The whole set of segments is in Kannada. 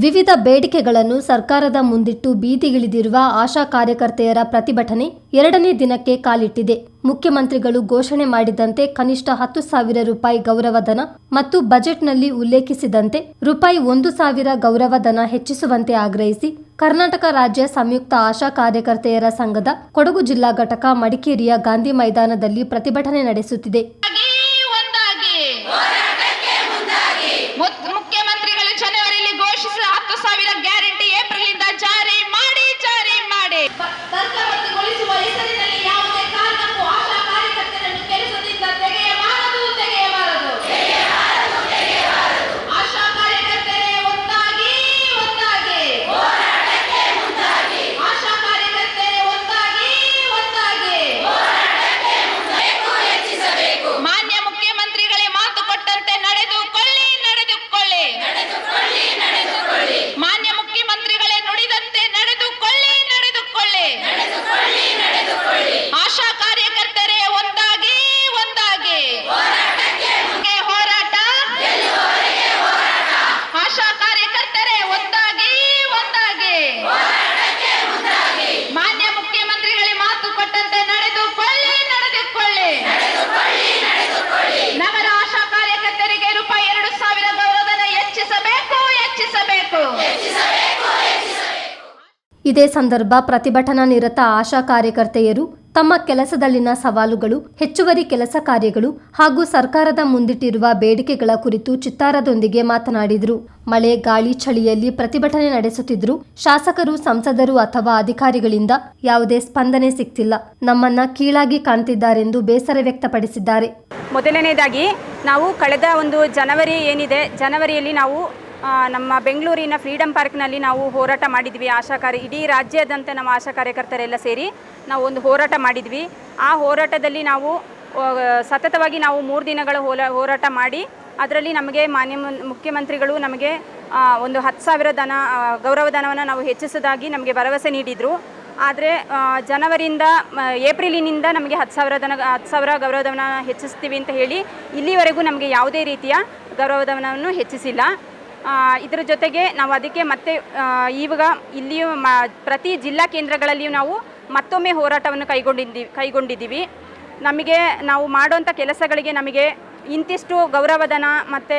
ವಿವಿಧ ಬೇಡಿಕೆಗಳನ್ನು ಸರ್ಕಾರದ ಮುಂದಿಟ್ಟು ಬೀದಿಗಿಳಿದಿರುವ ಆಶಾ ಕಾರ್ಯಕರ್ತೆಯರ ಪ್ರತಿಭಟನೆ ಎರಡನೇ ದಿನಕ್ಕೆ ಕಾಲಿಟ್ಟಿದೆ. ಮುಖ್ಯಮಂತ್ರಿಗಳು ಘೋಷಣೆ ಮಾಡಿದಂತೆ ಕನಿಷ್ಠ ಹತ್ತು ಸಾವಿರ ರೂಪಾಯಿ ಗೌರವಧನ ಮತ್ತು ಬಜೆಟ್ನಲ್ಲಿ ಉಲ್ಲೇಖಿಸಿದಂತೆ ರೂಪಾಯಿ ಒಂದು ಸಾವಿರ ಗೌರವಧನ ಹೆಚ್ಚಿಸುವಂತೆ ಆಗ್ರಹಿಸಿ ಕರ್ನಾಟಕ ರಾಜ್ಯ ಸಂಯುಕ್ತ ಆಶಾ ಕಾರ್ಯಕರ್ತೆಯರ ಸಂಘದ ಕೊಡಗು ಜಿಲ್ಲಾ ಘಟಕ ಮಡಿಕೇರಿಯ ಗಾಂಧಿ ಮೈದಾನದಲ್ಲಿ ಪ್ರತಿಭಟನೆ ನಡೆಸುತ್ತಿದೆ ಒಂದಾಗಿ ಮುತ್- ಮುಖ್ಯಮಂತ್ರಿಗಳು ಜನವರಿಯಲ್ಲಿ ಘೋಷಿಸಿದ ಹತ್ತು ಸಾವಿರ ಗ್ಯಾರಂಟಿ ಏಪ್ರಿಲ್ ಇಂದ ಜಾರಿ ಮಾಡಿ ಜಾರಿ ಮಾಡಿ ತರ್ಕಬದ್ಧಗೊಳಿಸುವ ಹೆಸರಿನಲ್ಲಿ ಯಾವುದೇ ಕಾರಣಕ್ಕೂ ಆಶಾ ಕಾರ್ಯಕರ್ತರನ್ನು ಕೆಲಸದಿಂದ ತೆಗೆಯಬಾರದು ತೆಗೆಯಬಾರದು ಆಶಾ ಕಾರ್ಯಕರ್ತರೇ ಒಂದಾಗಿ ಒಂದಾಗಿ ಆಶಾ ಕಾರ್ಯಕರ್ತರೇ ಒಂದಾಗಿ ಒಂದಾಗಿ ಮಾನ್ಯ ಮುಖ್ಯಮಂತ್ರಿಗಳೇ ಮಾತು ಕೊಟ್ಟಂತೆ ನಡೆದುಕೊಳ್ಳಿ ನಡೆದುಕೊಳ್ಳಿ ಮಾನ್ಯ ಮುಖ್ಯಮಂತ್ರಿಗಳೇ ನುಡಿದಂತೆ ನಡೆದುಕೊಳ್ಳಿ ನಡೆದುಕೊಳ್ಳಿ ಆಶಾ ಕಾರ್ಯಕರ್ತರೇ ಒಂದಾಗಿ ಒಂದಾಗಿ ಹೋರಾಟ ಆಶಾ ಕಾರ್ಯಕರ್ತರೇ ಒಂದಾಗಿ ಒಂದಾಗಿ ಮಾನ್ಯ ಮುಖ್ಯಮಂತ್ರಿಗಳೇ ಮಾತು ಕೊಟ್ಟಂತೆ ನಡೆದುಕೊಳ್ಳಿ ನಡೆದುಕೊಳ್ಳಿ ನಗರ ಆಶಾ ಕಾರ್ಯಕರ್ತರಿಗೆ ರೂಪಾಯಿ ಎರಡು ಸಾವಿರ ಗೌರವಧನ ಹೆಚ್ಚಿಸಬೇಕು ಹೆಚ್ಚಿಸಬೇಕು ಇದೇ ಸಂದರ್ಭ ಪ್ರತಿಭಟನಾ ನಿರತ ಆಶಾ ಕಾರ್ಯಕರ್ತೆಯರು ತಮ್ಮ ಕೆಲಸದಲ್ಲಿನ ಸವಾಲುಗಳು, ಹೆಚ್ಚುವರಿ ಕೆಲಸ ಕಾರ್ಯಗಳು ಹಾಗೂ ಸರ್ಕಾರದ ಮುಂದಿಟ್ಟಿರುವ ಬೇಡಿಕೆಗಳ ಕುರಿತು ಚಿತ್ತಾರದೊಂದಿಗೆ ಮಾತನಾಡಿದರು. ಮಳೆ, ಗಾಳಿ, ಚಳಿಯಲ್ಲಿ ಪ್ರತಿಭಟನೆ ನಡೆಸುತ್ತಿದ್ದರು ಶಾಸಕರು, ಸಂಸದರು ಅಥವಾ ಅಧಿಕಾರಿಗಳಿಂದ ಯಾವುದೇ ಸ್ಪಂದನೆ ಸಿಗ್ತಿಲ್ಲ ನಮ್ಮನ್ನ ಕೀಳಾಗಿ ಕಾಣ್ತಿದ್ದಾರೆಂದು ಬೇಸರ ವ್ಯಕ್ತಪಡಿಸಿದ್ದಾರೆ. ಮೊದಲನೇದಾಗಿ, ನಾವು ಕಳೆದ ಒಂದು ಜನವರಿ ಏನಿದೆ, ಜನವರಿಯಲ್ಲಿ ನಾವು ನಮ್ಮ ಬೆಂಗಳೂರಿನ ಫ್ರೀಡಮ್ ಪಾರ್ಕ್ನಲ್ಲಿ ನಾವು ಹೋರಾಟ ಮಾಡಿದ್ವಿ. ಆಶಾ ಕಾರ್ಯ ಇಡೀ ರಾಜ್ಯಾದ್ಯಂತ ನಮ್ಮ ಆಶಾ ಕಾರ್ಯಕರ್ತರೆಲ್ಲ ಸೇರಿ ನಾವು ಒಂದು ಹೋರಾಟ ಮಾಡಿದ್ವಿ. ಆ ಹೋರಾಟದಲ್ಲಿ ನಾವು ಸತತವಾಗಿ ನಾವು ಮೂರು ದಿನಗಳ ಹೋರಾಟ ಮಾಡಿ ಅದರಲ್ಲಿ ನಮಗೆ ಮಾನ್ಯ ಮುನ್- ಮುಖ್ಯಮಂತ್ರಿಗಳು ನಮಗೆ ಒಂದು ಹತ್ತು ಸಾವಿರ ಆ, ಗೌರವಧನವನ್ನು ನಾವು ಹೆಚ್ಚಿಸೋದಾಗಿ ನಮಗೆ ಭರವಸೆ ನೀಡಿದರು. ಆದರೆ ಜನವರಿಯಿಂದ ಏಪ್ರಿಲಿನಿಂದ ನಮಗೆ ಹತ್ತು ಸಾವಿರ ಧನ ಹತ್ತು ಸಾವಿರ ಗೌರವಧನ ಹೆಚ್ಚಿಸ್ತೀವಿ ಅಂತ ಹೇಳಿ ಇಲ್ಲಿವರೆಗೂ ನಮಗೆ ಯಾವುದೇ ರೀತಿಯ ಗೌರವಧನವನ್ನು ಹೆಚ್ಚಿಸಿಲ್ಲ. ಇದರ ಜೊತೆಗೆ ನಾವು ಅದಕ್ಕೆ ಮತ್ತೆ ಇವಾಗ ಇಲ್ಲಿಯೂ ಮ, ಪ್ರತಿ ಜಿಲ್ಲಾ ಕೇಂದ್ರಗಳಲ್ಲಿಯೂ ನಾವು ಮತ್ತೊಮ್ಮೆ ಹೋರಾಟವನ್ನು ಕೈಗೊಂಡಿದ್ದೀವಿ ಕೈಗೊಂಡಿದ್ದೀವಿ. ನಮಗೆ ನಾವು ಮಾಡುವಂಥ ಕೆಲಸಗಳಿಗೆ ನಮಗೆ ಇಂತಿಷ್ಟು ಗೌರವಧನ ಮತ್ತು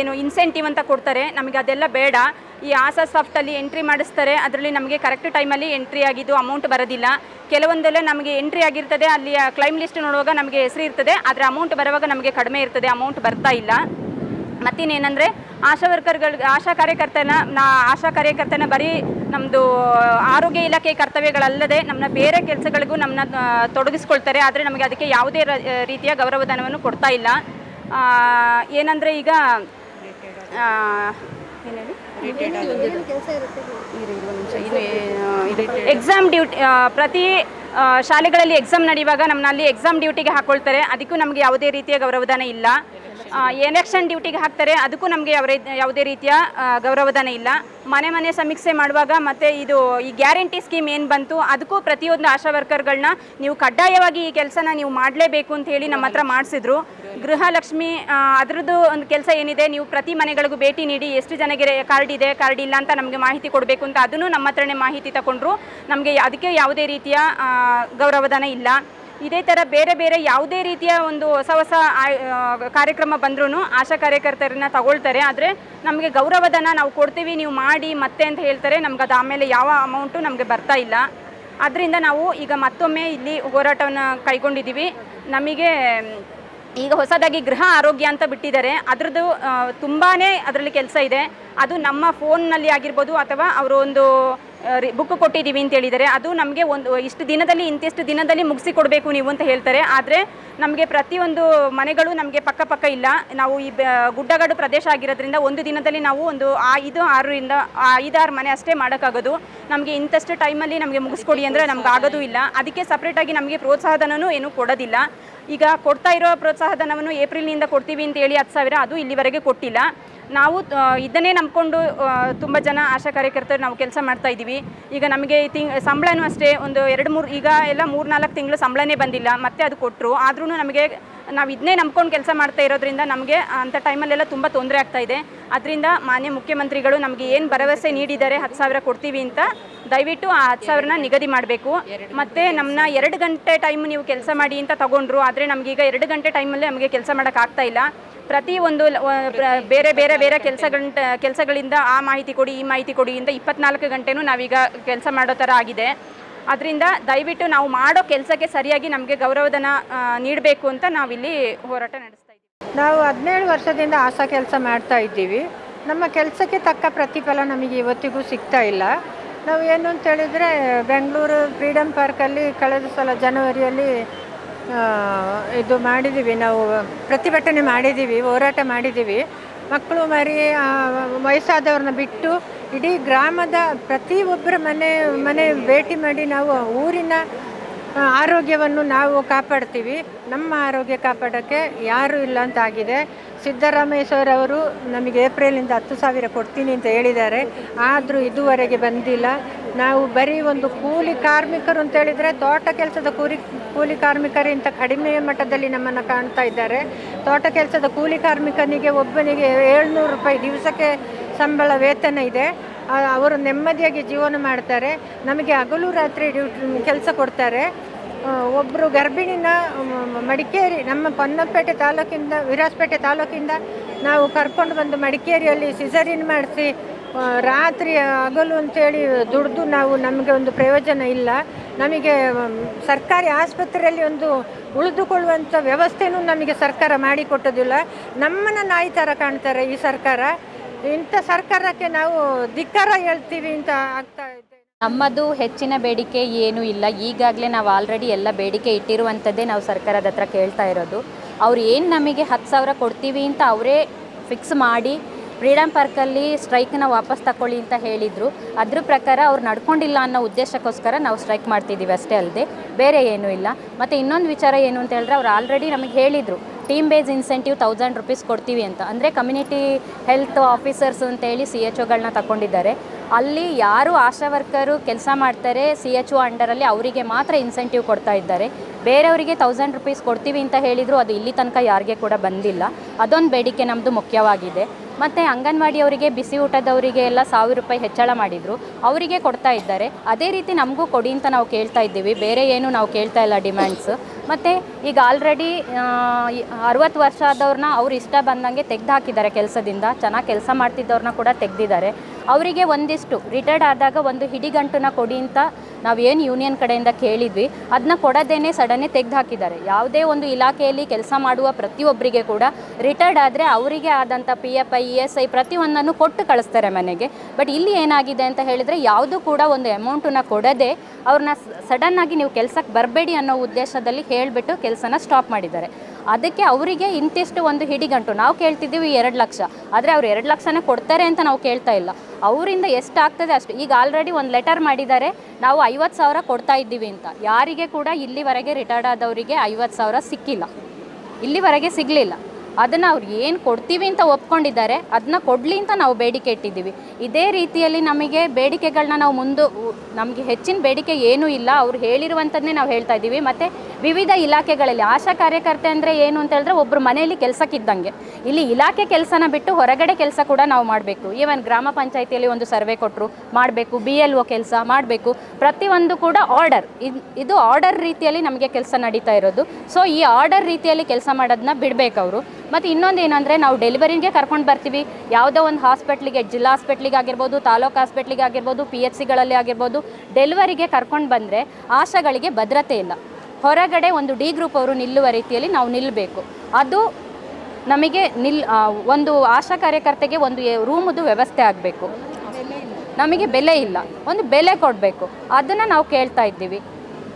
ಏನು ಇನ್ಸೆಂಟಿವ್ ಅಂತ ಕೊಡ್ತಾರೆ. ನಮಗೆ ಅದೆಲ್ಲ ಬೇಡ. ಈ ಆಸಾ ಸಾಫ್ಟಲ್ಲಿ ಎಂಟ್ರಿ ಮಾಡಿಸ್ತಾರೆ. ಅದರಲ್ಲಿ ನಮಗೆ ಕರೆಕ್ಟ್ ಟೈಮಲ್ಲಿ ಎಂಟ್ರಿ ಆಗಿದ್ದು ಅಮೌಂಟ್ ಬರೋದಿಲ್ಲ. ಕೆಲವೊಂದೆಲ್ಲ ನಮಗೆ ಎಂಟ್ರಿ ಆಗಿರ್ತದೆ. ಅಲ್ಲಿ ಕ್ಲೈಮ್ ಲಿಸ್ಟ್ ನೋಡುವಾಗ ನಮಗೆ ಹೆಸರು ಇರ್ತದೆ. ಆದರೆ ಅಮೌಂಟ್ ಬರುವಾಗ ನಮಗೆ ಕಡಿಮೆ ಇರ್ತದೆ. ಅಮೌಂಟ್ ಬರ್ತಾ ಇಲ್ಲ. ಮತ್ತಿನ್ನೇನೆಂದರೆ ಆಶಾ ವರ್ಕರ್ಗಳಿಗೆ ಆಶಾ ಕಾರ್ಯಕರ್ತನ ನಾ ಆಶಾ ಕಾರ್ಯಕರ್ತನ ಬರೀ ನಮ್ಮದು ಆರೋಗ್ಯ ಇಲಾಖೆ ಕರ್ತವ್ಯಗಳಲ್ಲದೆ ನಮ್ಮನ್ನ ಬೇರೆ ಕೆಲಸಗಳಿಗೂ ನಮ್ಮನ್ನ ತೊಡಗಿಸ್ಕೊಳ್ತಾರೆ. ಆದರೆ ನಮಗೆ ಅದಕ್ಕೆ ಯಾವುದೇ ರೀತಿಯ ಗೌರವಧನವನ್ನು ಕೊಡ್ತಾ ಇಲ್ಲ. ಏನಂದರೆ ಈಗ? ಎಕ್ಸಾಮ್ ಡ್ಯೂಟಿ ಪ್ರತಿ ಶಾಲೆಗಳಲ್ಲಿ ಎಕ್ಸಾಮ್ ನಡೆಯುವಾಗ ನಮ್ಮನ್ನಲ್ಲಿ ಎಕ್ಸಾಮ್ ಡ್ಯೂಟಿಗೆ ಹಾಕೊಳ್ತಾರೆ. ಅದಕ್ಕೂ ನಮಗೆ ಯಾವುದೇ ರೀತಿಯ ಗೌರವಧನ ಇಲ್ಲ. ಎಲೆಕ್ಷನ್ ಡ್ಯೂಟಿಗೆ ಹಾಕ್ತಾರೆ, ಅದಕ್ಕೂ ನಮಗೆ ಅವರ ಯಾವುದೇ ರೀತಿಯ ಗೌರವಧನ ಇಲ್ಲ. ಮನೆ ಮನೆ ಸಮೀಕ್ಷೆ ಮಾಡುವಾಗ ಮತ್ತು ಇದು ಈ ಗ್ಯಾರಂಟಿ ಸ್ಕೀಮ್ ಏನು ಬಂತು, ಅದಕ್ಕೂ ಪ್ರತಿಯೊಂದು ಆಶಾ ವರ್ಕರ್ಗಳನ್ನ ನೀವು ಕಡ್ಡಾಯವಾಗಿ ಈ ಕೆಲಸನ ನೀವು ಮಾಡಲೇಬೇಕು ಅಂತ ಹೇಳಿ ನಮ್ಮ ಹತ್ರ ಮಾಡಿಸಿದ್ರು. ಗೃಹಲಕ್ಷ್ಮಿ ಅದರದ್ದು ಒಂದು ಕೆಲಸ ಏನಿದೆ, ನೀವು ಪ್ರತಿ ಮನೆಗಳಿಗೂ ಭೇಟಿ ನೀಡಿ, ಎಷ್ಟು ಜನಗೆ ಕಾರ್ಡ್ ಇದೆ, ಕಾರ್ಡ್ ಇಲ್ಲ ಅಂತ ನಮಗೆ ಮಾಹಿತಿ ಕೊಡಬೇಕು ಅಂತ ಅದನ್ನು ನಮ್ಮ ಹತ್ರನೇ ಮಾಹಿತಿ ತಗೊಂಡ್ರು. ನಮಗೆ ಅದಕ್ಕೆ ಯಾವುದೇ ರೀತಿಯ ಗೌರವಧನ ಇಲ್ಲ. ಇದೇ ಥರ ಬೇರೆ ಬೇರೆ ಯಾವುದೇ ರೀತಿಯ ಒಂದು ಹೊಸ ಹೊಸ ಕಾರ್ಯಕ್ರಮ ಬಂದ್ರೂ ಆಶಾ ಕಾರ್ಯಕರ್ತರನ್ನ ತಗೊಳ್ತಾರೆ. ಆದರೆ ನಮಗೆ ಗೌರವಧನ ನಾವು ಕೊಡ್ತೀವಿ, ನೀವು ಮಾಡಿ ಮತ್ತೆ ಅಂತ ಹೇಳ್ತಾರೆ. ನಮ್ಗೆ ಅದು ಆಮೇಲೆ ಯಾವ ಅಮೌಂಟು ನಮಗೆ ಬರ್ತಾ ಇಲ್ಲ. ಅದರಿಂದ ನಾವು ಈಗ ಮತ್ತೊಮ್ಮೆ ಇಲ್ಲಿ ಹೋರಾಟವನ್ನು ಕೈಗೊಂಡಿದ್ದೀವಿ. ನಮಗೆ, ಈಗ ಹೊಸದಾಗಿ ಗೃಹ ಆರೋಗ್ಯ ಅಂತ ಬಿಟ್ಟಿದ್ದಾರೆ. ಅದರದ್ದು ತುಂಬಾ ಅದರಲ್ಲಿ ಕೆಲಸ ಇದೆ. ಅದು ನಮ್ಮ ಫೋನ್ನಲ್ಲಿ ಆಗಿರ್ಬೋದು ಅಥವಾ ಅವರೊಂದು ಬುಕ್ ಕೊಟ್ಟಿದ್ದೀವಿ ಅಂತ ಹೇಳಿದರೆ ಅದು ನಮಗೆ ಒಂದು, ಇಷ್ಟು ದಿನದಲ್ಲಿ, ಇಂತಿಷ್ಟು ದಿನದಲ್ಲಿ ಮುಗಿಸಿ ಕೊಡಬೇಕು ನೀವು ಅಂತ ಹೇಳ್ತಾರೆ. ಆದರೆ ನಮಗೆ ಪ್ರತಿಯೊಂದು ಮನೆಗಳು ನಮಗೆ ಪಕ್ಕ ಪಕ್ಕ ಇಲ್ಲ. ನಾವು ಈ ಗುಡ್ಡಗಾಡು ಪ್ರದೇಶ ಆಗಿರೋದ್ರಿಂದ ಒಂದು ದಿನದಲ್ಲಿ ನಾವು ಒಂದು ಐದು, ಆರರಿಂದ, ಐದಾರು ಮನೆ ಅಷ್ಟೇ ಮಾಡೋಕ್ಕಾಗೋದು. ನಮಗೆ ಇಂಥಷ್ಟು ಟೈಮಲ್ಲಿ ನಮಗೆ ಮುಗಿಸ್ಕೊಡಿ ಅಂದರೆ ನಮ್ಗೆ ಆಗೋದು ಇಲ್ಲ. ಅದಕ್ಕೆ ಸಪ್ರೇಟಾಗಿ ನಮಗೆ ಪ್ರೋತ್ಸಾಹಧನೂ ಏನೂ ಕೊಡೋದಿಲ್ಲ. ಈಗ ಕೊಡ್ತಾ ಇರೋ ಪ್ರೋತ್ಸಾಹಧನವನ್ನು ಏಪ್ರಿಲ್ನಿಂದ ಕೊಡ್ತೀವಿ ಅಂತ ಹೇಳಿ ಹತ್ತು ಸಾವಿರ, ಅದು ಇಲ್ಲಿವರೆಗೆ ಕೊಟ್ಟಿಲ್ಲ. ನಾವು ಇದನ್ನೇ ನಂಬ್ಕೊಂಡು ತುಂಬ ಜನ ಆಶಾ ಕಾರ್ಯಕರ್ತರು ನಾವು ಕೆಲಸ ಮಾಡ್ತಾ ಇದ್ದೀವಿ. ಈಗ ನಮಗೆ ತಿಂಗ್, ಸಂಬಳನೂ ಅಷ್ಟೇ ಒಂದು ಎರಡು ಮೂರು, ಈಗ ಎಲ್ಲ ಮೂರು ನಾಲ್ಕು ತಿಂಗಳು ಸಂಬಳನೇ ಬಂದಿಲ್ಲ, ಮತ್ತೆ ಅದು ಕೊಟ್ಟರು ಆದ್ರೂ ನಮಗೆ ನಾವು ಇದನ್ನೇ ನಂಬ್ಕೊಂಡು ಕೆಲಸ ಮಾಡ್ತಾ ಇರೋದ್ರಿಂದ ನಮಗೆ ಅಂಥ ಟೈಮಲ್ಲೆಲ್ಲ ತುಂಬ ತೊಂದರೆ ಆಗ್ತಾ ಇದೆ. ಅದರಿಂದ ಮಾನ್ಯ ಮುಖ್ಯಮಂತ್ರಿಗಳು ನಮಗೆ ಏನು ಭರವಸೆ ನೀಡಿದ್ದಾರೆ ಹತ್ತು ಸಾವಿರ ಕೊಡ್ತೀವಿ ಅಂತ ದಯವಿಟ್ಟು ಆ ಹತ್ತು ಸಾವಿರನ ನಿಗದಿ ಮಾಡಬೇಕು. ಮತ್ತು ನಮ್ಮನ್ನ ಎರಡು ಗಂಟೆ ಟೈಮ್ ನೀವು ಕೆಲಸ ಮಾಡಿ ಅಂತ ತಗೊಂಡ್ರು, ಆದರೆ ನಮಗೀಗ ಎರಡು ಗಂಟೆ ಟೈಮಲ್ಲೇ ನಮಗೆ ಕೆಲಸ ಮಾಡೋಕ್ಕಾಗ್ತಾ ಇಲ್ಲ. ಪ್ರತಿ ಒಂದು ಬೇರೆ ಬೇರೆ ಬೇರೆ ಕೆಲಸಗಳ ಕೆಲಸಗಳಿಂದ ಆ ಮಾಹಿತಿ ಕೊಡಿ, ಈ ಮಾಹಿತಿ ಕೊಡಿ ಅಂತ ಇಪ್ಪತ್ನಾಲ್ಕು ಗಂಟೆನೂ ನಾವೀಗ ಕೆಲಸ ಮಾಡೋ ಥರ ಆಗಿದೆ. ಅದರಿಂದ ದಯವಿಟ್ಟು ನಾವು ಮಾಡೋ ಕೆಲಸಕ್ಕೆ ಸರಿಯಾಗಿ ನಮಗೆ ಗೌರವಧನ ನೀಡಬೇಕು ಅಂತ ನಾವಿಲ್ಲಿ ಹೋರಾಟ ನಡೆಸ್ತಾ ಇದ್ದೀವಿ. ನಾವು ಹದಿನೇಳು ವರ್ಷದಿಂದ ಆಶಾ ಕೆಲಸ ಮಾಡ್ತಾ ಇದ್ದೀವಿ. ನಮ್ಮ ಕೆಲಸಕ್ಕೆ ತಕ್ಕ ಪ್ರತಿಫಲ ನಮಗೆ ಇವತ್ತಿಗೂ ಸಿಗ್ತಾ ಇಲ್ಲ. ನಾವು ಏನು ಅಂತ ಹೇಳಿದರೆ, ಬೆಂಗಳೂರು ಫ್ರೀಡಮ್ ಪಾರ್ಕಲ್ಲಿ ಕಳೆದ ಸಲ ಜನವರಿಯಲ್ಲಿ ಇದು ಮಾಡಿದ್ದೀವಿ. ನಾವು ಪ್ರತಿಭಟನೆ ಮಾಡಿದ್ದೀವಿ, ಹೋರಾಟ ಮಾಡಿದ್ದೀವಿ. ಮಕ್ಕಳು ಮರಿ ವಯಸ್ಸಾದವ್ರನ್ನ ಬಿಟ್ಟು ಇಡೀ ಗ್ರಾಮದ ಪ್ರತಿಯೊಬ್ಬರ ಮನೆ ಮನೆ ಭೇಟಿ ಮಾಡಿ ನಾವು ಊರಿನ ಆರೋಗ್ಯವನ್ನು ನಾವು ಕಾಪಾಡ್ತೀವಿ. ನಮ್ಮ ಆರೋಗ್ಯ ಕಾಪಾಡೋಕ್ಕೆ ಯಾರೂ ಇಲ್ಲ ಅಂತ ಆಗಿದೆ. ಸಿದ್ದರಾಮಯ್ಯ ಅವರು ನಮಗೆ ಏಪ್ರಿಲಿಂದ ಹತ್ತು ಸಾವಿರ ಕೊಡ್ತೀನಿ ಅಂತ ಹೇಳಿದ್ದಾರೆ. ಆದರೂ ಇದುವರೆಗೆ ಬಂದಿಲ್ಲ. ನಾವು ಬರೀ ಒಂದು ಕೂಲಿ ಕಾರ್ಮಿಕರು ಅಂತ ಹೇಳಿದರೆ ತೋಟ ಕೆಲಸದ ಕೂಲಿ ಕೂಲಿ ಕಾರ್ಮಿಕರಿಂತ ಕಡಿಮೆ ಮಟ್ಟದಲ್ಲಿ ನಮ್ಮನ್ನು ಕಾಣ್ತಾ ಇದ್ದಾರೆ. ತೋಟ ಕೆಲಸದ ಕೂಲಿ ಕಾರ್ಮಿಕನಿಗೆ ಒಬ್ಬನಿಗೆ ಏಳ್ನೂರು ರೂಪಾಯಿ ದಿವಸಕ್ಕೆ ಸಂಬಳ ವೇತನ ಇದೆ. ಅವರು ನೆಮ್ಮದಿಯಾಗಿ ಜೀವನ ಮಾಡ್ತಾರೆ. ನಮಗೆ ಹಗಲು ರಾತ್ರಿ ಡ್ಯೂಟಿ ಕೆಲಸ ಕೊಡ್ತಾರೆ. ಒಬ್ಬರು ಗರ್ಭಿಣಿನ ಮಡಿಕೇರಿ, ನಮ್ಮ ಪೊನ್ನಂಪೇಟೆ ತಾಲೂಕಿಂದ, ವಿರಾಜಪೇಟೆ ತಾಲೂಕಿಂದ ನಾವು ಕರ್ಕೊಂಡು ಬಂದು ಮಡಿಕೇರಿಯಲ್ಲಿ ಸಿಸರಿನ್ ಮಾಡಿಸಿ ರಾತ್ರಿ ಹಗಲು ಅಂತೇಳಿ ದುಡ್ದು ನಾವು ನಮಗೆ ಒಂದು ಪ್ರಯೋಜನ ಇಲ್ಲ. ನಮಗೆ ಸರ್ಕಾರಿ ಆಸ್ಪತ್ರೆಯಲ್ಲಿ ಒಂದು ಉಳಿದುಕೊಳ್ಳುವಂಥ ವ್ಯವಸ್ಥೆನೂ ನಮಗೆ ಸರ್ಕಾರ ಮಾಡಿಕೊಟ್ಟೋದಿಲ್ಲ ನಮ್ಮನ್ನು ನಾಯಿ ಥರ ಕಾಣ್ತಾರೆ ಈ ಸರ್ಕಾರ. ಇಂಥ ಸರ್ಕಾರಕ್ಕೆ ನಾವು ಧಿಕ್ಕಾರ ಹೇಳ್ತೀವಿ ಅಂತ ನಮ್ಮದು ಹೆಚ್ಚಿನ ಬೇಡಿಕೆ ಏನೂ ಇಲ್ಲ. ಈಗಾಗಲೇ ನಾವು ಆಲ್ರೆಡಿ ಎಲ್ಲ ಬೇಡಿಕೆ ಇಟ್ಟಿರುವಂಥದ್ದೇ ನಾವು ಸರ್ಕಾರದ ಹತ್ರ ಕೇಳ್ತಾ ಇರೋದು. ಅವ್ರು ಏನು ನಮಗೆ ಹತ್ತು ಸಾವಿರ ಕೊಡ್ತೀವಿ ಅಂತ ಅವರೇ ಫಿಕ್ಸ್ ಮಾಡಿ ಫ್ರೀಡಮ್ ಪಾರ್ಕಲ್ಲಿ ಸ್ಟ್ರೈಕ್ನ ವಾಪಸ್ ತಗೊಳ್ಳಿ ಅಂತ ಹೇಳಿದರು. ಅದ್ರ ಪ್ರಕಾರ ಅವ್ರು ನಡ್ಕೊಂಡಿಲ್ಲ ಅನ್ನೋ ಉದ್ದೇಶಕ್ಕೋಸ್ಕರ ನಾವು ಸ್ಟ್ರೈಕ್ ಮಾಡ್ತಿದ್ದೀವಿ ಅಷ್ಟೇ ಅಲ್ಲದೆ ಬೇರೆ ಏನೂ ಇಲ್ಲ. ಮತ್ತು ಇನ್ನೊಂದು ವಿಚಾರ ಏನು ಅಂತ ಹೇಳಿದ್ರೆ ಅವ್ರು ಆಲ್ರೆಡಿ ನಮಗೆ ಹೇಳಿದರು. Team base incentive thousand rupees ಕೊಡ್ತೀವಿ ಅಂತ. ಅಂದರೆ ಕಮ್ಯುನಿಟಿ ಹೆಲ್ತ್ ಆಫೀಸರ್ಸ್ ಅಂತೇಳಿ ಸಿ ಎಚ್ ಒಗಳನ್ನ ತಗೊಂಡಿದ್ದಾರೆ ಅಲ್ಲಿ ಯಾರು ಆಶಾ ವರ್ಕರು ಕೆಲಸ ಮಾಡ್ತಾರೆ, ಸಿ ಎಚ್ ಒ ಅಂಡರಲ್ಲಿ ಅವರಿಗೆ ಮಾತ್ರ ಇನ್ಸೆಂಟಿವ್ ಕೊಡ್ತಾ ಇದ್ದಾರೆ. ಬೇರೆಯವರಿಗೆ ತೌಸಂಡ್ ರುಪೀಸ್ ಕೊಡ್ತೀವಿ ಅಂತ ಹೇಳಿದರು, ಅದು ಇಲ್ಲಿ ತನಕ ಯಾರಿಗೆ ಕೂಡ ಬಂದಿಲ್ಲ. ಅದೊಂದು ಬೇಡಿಕೆ ನಮ್ಮದು ಮುಖ್ಯವಾಗಿದೆ. ಮತ್ತು ಅಂಗನವಾಡಿಯವರಿಗೆ, ಬಿಸಿ ಊಟದವರಿಗೆ ಎಲ್ಲ ಸಾವಿರ ರೂಪಾಯಿ ಹೆಚ್ಚಳ ಮಾಡಿದರು. ಅವರಿಗೆ ಕೊಡ್ತಾ ಇದ್ದಾರೆ. ಅದೇ ರೀತಿ ನಮಗೂ ಕೊಡಿ ಅಂತ ನಾವು ಕೇಳ್ತಾ ಇದ್ದೀವಿ. ಬೇರೆ ಏನು ನಾವು ಕೇಳ್ತಾ ಇಲ್ಲ ಡಿಮ್ಯಾಂಡ್ಸ್ ಮತ್ತು ಈಗ ಆಲ್ರೆಡಿ ಅರುವತ್ತು ವರ್ಷ ಆದವ್ರನ್ನ ಅವ್ರು ಇಷ್ಟ ಬಂದಂಗೆ ತೆಗ್ದು ಹಾಕಿದ್ದಾರೆ ಕೆಲಸದಿಂದ. ಚೆನ್ನಾಗಿ ಕೆಲಸ ಮಾಡ್ತಿದ್ದವ್ರನ್ನ ಕೂಡ ತೆಗ್ದಿದ್ದಾರೆ. ಅವರಿಗೆ ಒಂದಿಷ್ಟು ರಿಟೈರ್ಡ್ ಆದಾಗ ಒಂದು ಹಿಡಿಗಂಟನ್ನ ಕೊಡಿ ಅಂತ ನಾವೇನು ಯೂನಿಯನ್ ಕಡೆಯಿಂದ ಕೇಳಿದ್ವಿ. ಅದನ್ನ ಕೊಡೋದೇನೆ ಸಡನ್ನೇ ತೆಗೆದುಹಾಕಿದ್ದಾರೆ. ಯಾವುದೇ ಒಂದು ಇಲಾಖೆಯಲ್ಲಿ ಕೆಲಸ ಮಾಡುವ ಪ್ರತಿಯೊಬ್ಬರಿಗೆ ಕೂಡ ರಿಟೈರ್ಡ್ ಆದರೆ ಅವರಿಗೆ ಆದಂಥ P F I E S I ಪ್ರತಿಯೊಂದನ್ನು ಕೊಟ್ಟು ಕಳಿಸ್ತಾರೆ ಮನೆಗೆ. ಬಟ್ ಇಲ್ಲಿ ಏನಾಗಿದೆ ಅಂತ ಹೇಳಿದರೆ ಯಾವುದು ಕೂಡ ಒಂದು ಅಮೌಂಟನ್ನ ಕೊಡದೆ ಅವ್ರನ್ನ ಸಡನ್ನಾಗಿ ನೀವು ಕೆಲಸಕ್ಕೆ ಬರಬೇಡಿ ಅನ್ನೋ ಉದ್ದೇಶದಲ್ಲಿ ಹೇಳಿಬಿಟ್ಟು ಕೆಲಸನ ಸ್ಟಾಪ್ ಮಾಡಿದ್ದಾರೆ. ಅದಕ್ಕೆ ಅವರಿಗೆ ಇಂತಿಷ್ಟು ಒಂದು ಹಿಡಿಗಂಟು. ನಾವು ಕೇಳ್ತಿದ್ದೀವಿ ಎರಡು ಲಕ್ಷ. ಆದರೆ ಅವ್ರು ಎರಡು ಲಕ್ಷನೇ ಕೊಡ್ತಾರೆ ಅಂತ ನಾವು ಕೇಳ್ತಾ ಇಲ್ಲ. ಅವರಿಂದ ಎಷ್ಟು ಆಗ್ತದೆ ಅಷ್ಟು. ಈಗ ಆಲ್ರೆಡಿ ಒಂದು ಲೆಟರ್ ಮಾಡಿದ್ದಾರೆ, ನಾವು ಐವತ್ತು ಸಾವಿರ ಕೊಡ್ತಾ ಇದ್ದೀವಿ ಅಂತ. ಯಾರಿಗೆ ಕೂಡ ಇಲ್ಲಿವರೆಗೆ ರಿಟೈರ್ಡ್ ಆದವರಿಗೆ ಐವತ್ತು ಸಾವಿರ ಸಿಕ್ಕಿಲ್ಲ. ಇಲ್ಲಿವರೆಗೆ ಸಿಗಲಿಲ್ಲ. ಅದನ್ನು ಅವ್ರು ಏನು ಕೊಡ್ತೀವಿ ಅಂತ ಒಪ್ಕೊಂಡಿದ್ದಾರೆ ಅದನ್ನ ಕೊಡಲಿ ಅಂತ ನಾವು ಬೇಡಿಕೆ ಇಟ್ಟಿದ್ದೀವಿ. ಇದೇ ರೀತಿಯಲ್ಲಿ ನಮಗೆ ಬೇಡಿಕೆಗಳನ್ನ ನಾವು ಮುಂದೆ, ನಮಗೆ ಹೆಚ್ಚಿನ ಬೇಡಿಕೆ ಏನೂ ಇಲ್ಲ. ಅವ್ರು ಹೇಳಿರುವಂಥದ್ದನ್ನೇ ನಾವು ಹೇಳ್ತಾ ಇದ್ದೀವಿ. ಮತ್ತು ವಿವಿಧ ಇಲಾಖೆಗಳಲ್ಲಿ ಆಶಾ ಕಾರ್ಯಕರ್ತೆ ಅಂದರೆ ಏನು ಅಂತ ಹೇಳಿದ್ರೆ ಒಬ್ಬರು ಮನೆಯಲ್ಲಿ ಕೆಲಸಕ್ಕಿದ್ದಂಗೆ. ಇಲ್ಲಿ ಇಲಾಖೆ ಕೆಲಸನ ಬಿಟ್ಟು ಹೊರಗಡೆ ಕೆಲಸ ಕೂಡ ನಾವು ಮಾಡಬೇಕು. ಈವನ್ ಗ್ರಾಮ ಪಂಚಾಯಿತಿಯಲ್ಲಿ ಒಂದು ಸರ್ವೆ ಕೊಟ್ಟರು ಮಾಡಬೇಕು ಬಿ ಎಲ್ ಒ ಕೆಲಸ ಮಾಡಬೇಕು. ಪ್ರತಿಯೊಂದು ಕೂಡ ಆರ್ಡರ್ ಇದು ಆರ್ಡರ್ ರೀತಿಯಲ್ಲಿ ನಮಗೆ ಕೆಲಸ ನಡೀತಾ ಇರೋದು. ಸೊ ಈ ಆರ್ಡರ್ ರೀತಿಯಲ್ಲಿ ಕೆಲಸ ಮಾಡೋದನ್ನ ಬಿಡಬೇಕು ಅವರು. ಮತ್ತು ಇನ್ನೊಂದು ಏನಂದರೆ ನಾವು ಡೆಲಿವರಿಗೆ ಕರ್ಕೊಂಡು ಬರ್ತೀವಿ. ಯಾವುದೋ ಒಂದು ಹಾಸ್ಪಿಟ್ಲಿಗೆ ಜಿಲ್ಲಾ ಹಾಸ್ಪಿಟ್ಲಿಗೆ ಆಗಿರ್ಬೋದು, ತಾಲೂಕು ಹಾಸ್ಪಿಟ್ಲಿಗೆ ಆಗಿರ್ಬೋದು ಪಿ ಎಚ್ ಸಿಗಳಲ್ಲಿ ಆಗಿರ್ಬೋದು ಡೆಲಿವರಿಗೆ ಕರ್ಕೊಂಡು ಬಂದರೆ ಆಶಾಗಳಿಗೆ ಭದ್ರತೆ ಇಲ್ಲ. ಹೊರಗಡೆ ಒಂದು ಡಿ ಗ್ರೂಪ್ ಅವರು ನಿಲ್ಲುವ ರೀತಿಯಲ್ಲಿ ನಾವು ನಿಲ್ಲಬೇಕು ಅದು ನಮಗೆ ನಿಲ್ ಒಂದು ಆಶಾ ಕಾರ್ಯಕರ್ತೆಗೆ ಒಂದು ರೂಮದು ವ್ಯವಸ್ಥೆ ಆಗಬೇಕು. ನಮಗೆ ಬೆಲೆ ಇಲ್ಲ. ಒಂದು ಬೆಲೆ ಕೊಡಬೇಕು. ಅದನ್ನು ನಾವು ಕೇಳ್ತಾ ಇದ್ದೀವಿ.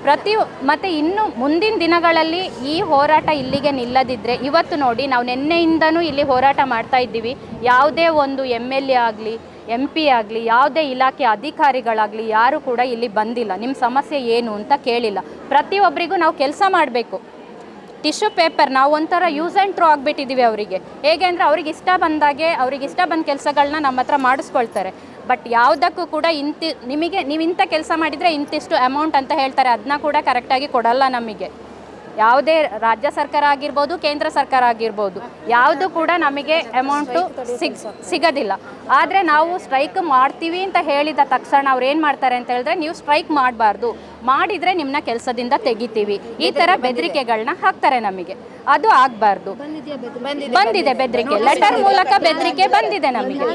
ಪ್ರತಿ, ಮತ್ತು ಇನ್ನು ಮುಂದಿನ ದಿನಗಳಲ್ಲಿ ಈ ಹೋರಾಟ ಇಲ್ಲಿಗೆ ನಿಲ್ಲದಿದ್ದರೆ ಇವತ್ತು ನೋಡಿ ನಾವು ನಿನ್ನೆಯಿಂದನೂ ಇಲ್ಲಿ ಹೋರಾಟ ಮಾಡ್ತಾ ಇದ್ದೀವಿ. ಯಾವುದೇ ಒಂದು ಎಂ ಎಲ್ ಎ ಆಗಲಿ ಎಂ ಪಿ ಆಗಲಿ, ಯಾವುದೇ ಇಲಾಖೆ ಅಧಿಕಾರಿಗಳಾಗಲಿ ಯಾರೂ ಕೂಡ ಇಲ್ಲಿ ಬಂದಿಲ್ಲ. ನಿಮ್ಮ ಸಮಸ್ಯೆ ಏನು ಅಂತ ಕೇಳಿಲ್ಲ. ಪ್ರತಿಯೊಬ್ಬರಿಗೂ ನಾವು ಕೆಲಸ ಮಾಡಬೇಕು. ಟಿಶ್ಯೂ ಪೇಪರ್, ನಾವು ಒಂಥರ ಯೂಸ್ ಆ್ಯಂಡ್ ಥ್ರೋ ಆಗಿಬಿಟ್ಟಿದ್ದೀವಿ ಅವರಿಗೆ. ಹೇಗೆ ಅಂದರೆ ಅವ್ರಿಗೆ ಇಷ್ಟ ಬಂದಾಗೆ, ಅವ್ರಿಗೆ ಇಷ್ಟ ಬಂದ ಕೆಲಸಗಳನ್ನ ನಮ್ಮ ಹತ್ರ ಮಾಡಿಸ್ಕೊಳ್ತಾರೆ. ಬಟ್ ಯಾವುದಕ್ಕೂ ಕೂಡ ಇಂತಿ, ನಿಮಗೆ ನೀವು ಇಂಥ ಕೆಲಸ ಮಾಡಿದರೆ ಇಂತಿಷ್ಟು ಅಮೌಂಟ್ ಅಂತ ಹೇಳ್ತಾರೆ. ಅದನ್ನ ಕೂಡ ಕರೆಕ್ಟಾಗಿ ಕೊಡಲ್ಲ ನಮಗೆ. ಯಾವುದೇ ರಾಜ್ಯ ಸರ್ಕಾರ ಆಗಿರ್ಬೋದು ಕೇಂದ್ರ ಸರ್ಕಾರ ಆಗಿರ್ಬೋದು ಯಾವುದು ಕೂಡ ನಮಗೆ ಅಮೌಂಟು ಸಿಗ್ ಸಿಗೋದಿಲ್ಲ. ಆದರೆ ನಾವು ಸ್ಟ್ರೈಕ್ ಮಾಡ್ತೀವಿ ಅಂತ ಹೇಳಿದ ತಕ್ಷಣ ಅವ್ರು ಏನು ಮಾಡ್ತಾರೆ ಅಂತ ಹೇಳಿದ್ರೆ ನೀವು ಸ್ಟ್ರೈಕ್ ಮಾಡಬಾರ್ದು. ಮಾಡಿದರೆ ನಿಮ್ಮನ್ನ ಕೆಲಸದಿಂದ ತೆಗಿತೀವಿ. ಈ ಥರ ಬೆದರಿಕೆಗಳನ್ನ ಹಾಕ್ತಾರೆ ನಮಗೆ. ಅದು ಆಗಬಾರ್ದು. ಬಂದಿದೆ ಬೆದರಿಕೆ. ಲೆಟರ್ ಮೂಲಕ ಬೆದರಿಕೆ ಬಂದಿದೆ ನಮಗೆ.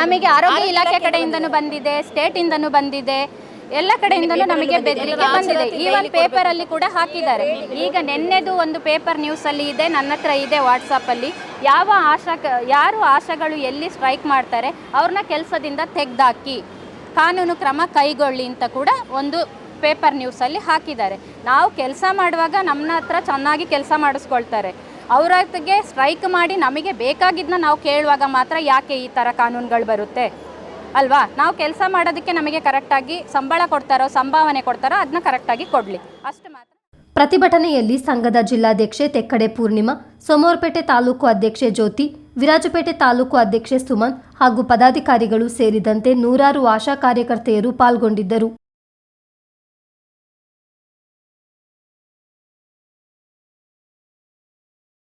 ನಮಗೆ ಆರೋಗ್ಯ ಇಲಾಖೆ ಕಡೆಯಿಂದನೂ ಬಂದಿದೆ. ಸ್ಟೇಟಿಂದನೂ ಬಂದಿದೆ. ಎಲ್ಲ ಕಡೆಯಿಂದಲೂ ನಮಗೆ ಬೆದರಿಕೆ ಬಂದಿದೆ. ಈವನ್ ಪೇಪರ್ ಅಲ್ಲಿ ಕೂಡ ಹಾಕಿದ್ದಾರೆ. ಈಗ ನಿನ್ನೆದು ಒಂದು ಪೇಪರ್ ನ್ಯೂಸ್ ಅಲ್ಲಿ ಇದೆ ನನ್ನ ಹತ್ರ ಇದೆ ವಾಟ್ಸಪ್ ಅಲ್ಲಿ ಯಾವ ಆಶಾ ಯಾರು ಆಶಾಗಳು ಎಲ್ಲಿ ಸ್ಟ್ರೈಕ್ ಮಾಡ್ತಾರೆ ಅವ್ರನ್ನ ಕೆಲಸದಿಂದ ತೆಗೆದಾಕಿ ಕಾನೂನು ಕ್ರಮ ಕೈಗೊಳ್ಳಿ ಅಂತ ಕೂಡ ಒಂದು ಪೇಪರ್ ನ್ಯೂಸಲ್ಲಿ ಹಾಕಿದ್ದಾರೆ. ನಾವು ಕೆಲಸ ಮಾಡುವಾಗ ನಮ್ಮ ಹತ್ರ ಚೆನ್ನಾಗಿ ಕೆಲಸ ಮಾಡಿಸ್ಕೊಳ್ತಾರೆ. ಅವರೊತ್ತಿಗೆ ಸ್ಟ್ರೈಕ್ ಮಾಡಿ ನಮಗೆ ಬೇಕಾಗಿದ್ದನ್ನ ನಾವು ಕೇಳುವಾಗ ಮಾತ್ರ ಯಾಕೆ ಈ ಥರ ಕಾನೂನುಗಳು ಬರುತ್ತೆ? ಅಲ್ವಾ? ನಾವು ಕೆಲಸ ಮಾಡೋದಕ್ಕೆ ನಮಗೆ ಕರೆಕ್ಟಾಗಿ ಸಂಬಳ ಕೊಡ್ತಾರೋ, ಸಂಭಾವನೆ ಕೊಡ್ತಾರೋ ಅದನ್ನ ಕರೆಕ್ಟಾಗಿ ಕೊಡಲಿ. ಅಷ್ಟು ಮಾತ್ರ. ಪ್ರತಿಭಟನೆಯಲ್ಲಿ ಸಂಘದ ಜಿಲ್ಲಾಧ್ಯಕ್ಷೆ ತೆಕ್ಕಡೆ ಪೂರ್ಣಿಮಾ ಸೋಮವಾರಪೇಟೆ ತಾಲೂಕು ಅಧ್ಯಕ್ಷೆ ಜ್ಯೋತಿ, ವಿರಾಜಪೇಟೆ ತಾಲೂಕು ಅಧ್ಯಕ್ಷೆ ಸುಮನ್ ಹಾಗೂ ಪದಾಧಿಕಾರಿಗಳು ಸೇರಿದಂತೆ ನೂರಾರು ಆಶಾ ಕಾರ್ಯಕರ್ತೆಯರು ಪಾಲ್ಗೊಂಡಿದ್ದರು.